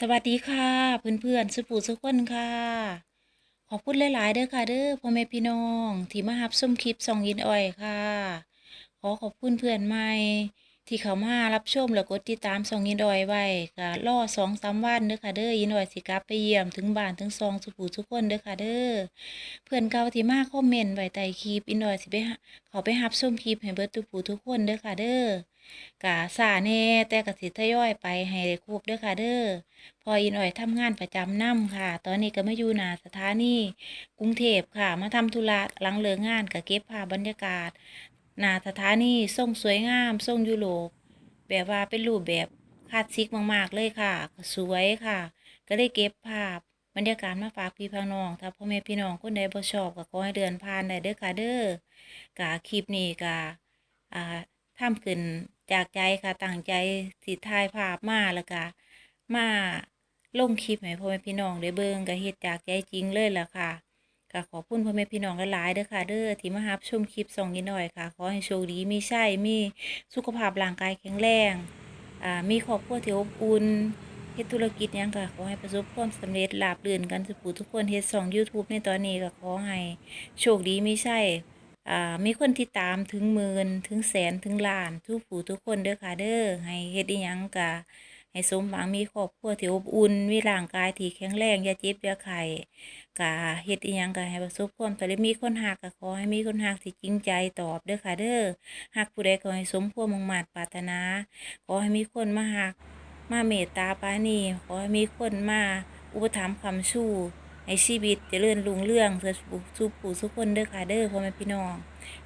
สวัสดีค่ะ เพื่อนๆสุปูสุกคนค่ะ ขอบคุณหลาย ๆ เด้อค่ะเด้อพ่อแม่พี่น้อง ที่มาฮับส้มคลิปส่องยินอ้อยค่ะ ขอขอบคุณเพื่อนใหม่ ที่เขามารับชมแล้วกดติดตามสองยินอ้อยไว้ก็รอสองสามวันเด้อค่ะเด้อยินอ้อยสิกลับไปเยี่ยมถึงบ้านถึงซองสุปูสุกคนเด้อค่ะเด้อเพื่อนเก่าที่มาคอมเมนต์ไว้ใต้คลิปอินอ้อยสิไปเขาไปรับชมคลิปให้เบิดทุกผู้ทุกคนเด้อค่ะเด้อกะสาแน่แต่กะสิทยอยไปให้ได้ครบเด้อค่ะเด้อพออินอ่อยทำงานประจำนํค่ะ ตอนนี้ก็มาอยู่หน้าสถานีกรุงเทพค่ะ มาทำธุระหลังเลิกงานก็เก็บภาพบรรยากาศ หน้าสถานีทรงสวยงามทรงยุโรปแบบว่าเป็นรูปแบบคลาสสิกมาก ๆ เลยค่ะ สวยค่ะ ก็ได้เก็บภาพบรรยากาศมาฝากพี่พี่น้อง ถ้าพ่อแม่พี่น้องคนใดบ่ชอบก็ขอให้เดินผ่านได้เด้อค่ะเด้อกะคลิปนี้กะอ่าทำขึ้นจากใจค่ะตั้งใจสิถ่ายภาพมาแล้วก็มาลงคลิปให้พ่อแม่พี่น้องได้เบิ่งก็เฮ็ดจากใจจริงเลยล่ะค่ะ ก็ขอบคุณพ่อแม่พี่น้องหลายๆเด้อค่ะ เด้อที่มารับชมคลิปส่องนิดหน่อยค่ะ ขอให้โชคดีมีใชัยมีสุขภาพร่างกายแข็งแรงอ่ามีครอบครัวที่อบอุ่นเฮ็ดธุรกิจยังก็ขอให้ประสบความสำเร็จราบรื่นกันทุกผู้ทุกคนเฮ็ดช่อง YouTube ในตอนนี้ก็ขอให้โชคดีมีใชัยอ่ามีคนติดตามถึงหมื่นถึงแสนถึงล้านทุกผู้ทุกคนเด้อค่ะเด้อให้เฮ็ดอีหยังก็ ให้สมหวังมีครอบครัวที่อบอุ่นมีร่างกายที่แข็งแรงอย่าเจ็บอย่าไข้กะเฮ็ดอีหยังกะให้ประสบความสำเร็จมีคนหักกะขอให้มีคนหักที่จริงใจตอบเด้อค่ะเด้อหักผู้ใดขอให้สมความมุ่งมั่นปรารถนา ขอให้มีคนมาหักมาเมตตาปานีขอให้มีคนมาอุปถัมภ์คำชู ให้ชีวิตเจริญรุ่งเรื่องเพื่อสู่ผู้สุคนเด้อค่ะเด้อพ่อแม่พี่น้อง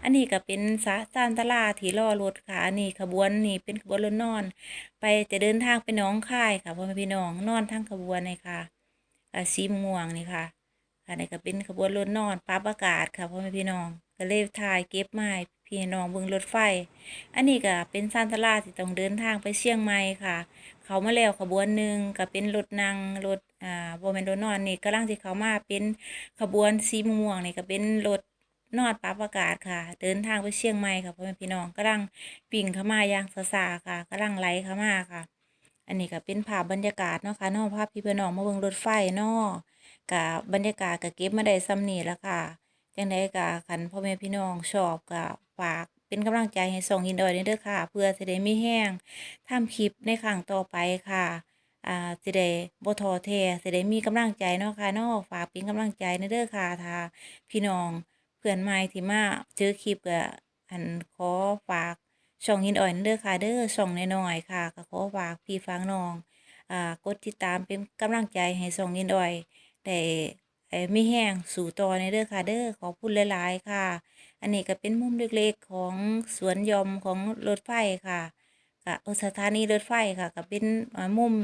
อันนี้ก็เป็นสาสานตลาที่รอรถค่ะอันนี้ขบวนนี่เป็นขบวนรถนอน ไปจะเดินทางไปน้องค่ายค่ะพ่อแม่พี่น้องนอนทั้งขบวนเลยค่ะอ่าสีม่วงนี่ค่ะค่ะนี่ก็เป็นขบวนรถนอนปรับอากาศค่ะพ่อแม่พี่น้องก็เลยถ่ายเก็บไม้พี่น้องเบิ่งรถไฟ อันนี้ก็เป็นซานตลาที่ต้องเดินทางไปเชียงใหม่ค่ะ เขามาแล้วขบวนหนึ่งก็เป็นรถนั่งรถ อ่าบ่แมนรถนอนนี่กำลังสิเขามาเป็นขบวนสีม่วงนี่ก็เป็นรถนอดปรับอากาศค่ะ เดินทางไปเชียงใหม่ค่ะพ่อแม่พี่น้องกำลังปิ่งเข้ามาอย่างซาค่ะกำลังไหลเข้ามาค่ะ อันนี้ก็เป็นภาพบรรยากาศเนาะค่ะนอกภาพพี่พี่น้องมาเบิ่งรถไฟเนาะกับบรรยากาศก็เก็บมาได้ซ้ำนี่แล้วค่ะจังไดก็คันพ่อแม่พี่น้องชอบก็ฝากเป็นกำลังใจให้ส่องยินดอยเด้อค่ะ เพื่อสิได้มีแห้งทำคลิปในครั้งต่อไปค่ะ อ่าสิได้บ่ท้อแท้สิได้มีกำลังใจเนาะค่ะเนาะฝากเป็นกำลังใจในเด้อค่ะถ้าพี่น้องเพื่อนใหม่ที่มาเจอคลิปก็อันขอฝากช่องหินอ่อยนเด้อค่ะเด้อช่องน้อยๆค่ะก็ขอฝากพี่ฝากน้องอ่ากดติดตามเป็นกำลังใจให้ช่องหินอ่อยได้เอ่อมีแห้งสู่ต่อในเด้อค่ะเด้อขอบคุณหลายๆค่ะ อันนี้ก็เป็นมุมเล็กๆของสวนยอมของรถไฟค่ะก็เออสถานีรถไฟค่ะก็เป็นมุม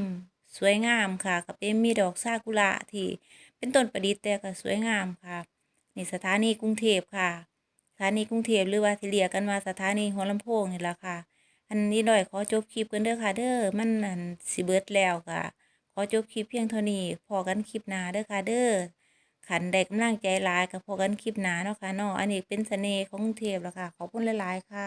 สวยงามค่ะก็เป็นมีดอกซากุระที่เป็นต้นประดิษฐ์แต่ก็สวยงามค่ะนี่สถานีกรุงเทพค่ะ สถานีกรุงเทพหรือว่าที่เรียกกันว่าสถานีหัวลำโพงนี่แหละค่ะ อันนี้หน่อยขอจบคลิปกันเด้อค่ะ เด้อมันอันสิเบิร์ดแล้วค่ะ ขอจบคลิปเพียงเท่านี้พอกันคลิปหน้าเด้อค่ะเด้อขันได้กำลังใจลายกับพอกันคลิปหน้าเนาะค่ะเนาะอันนี้เป็นเสน่ห์ของกรุงเทพแล้วค่ะ ขอบคุณหลายๆค่ะ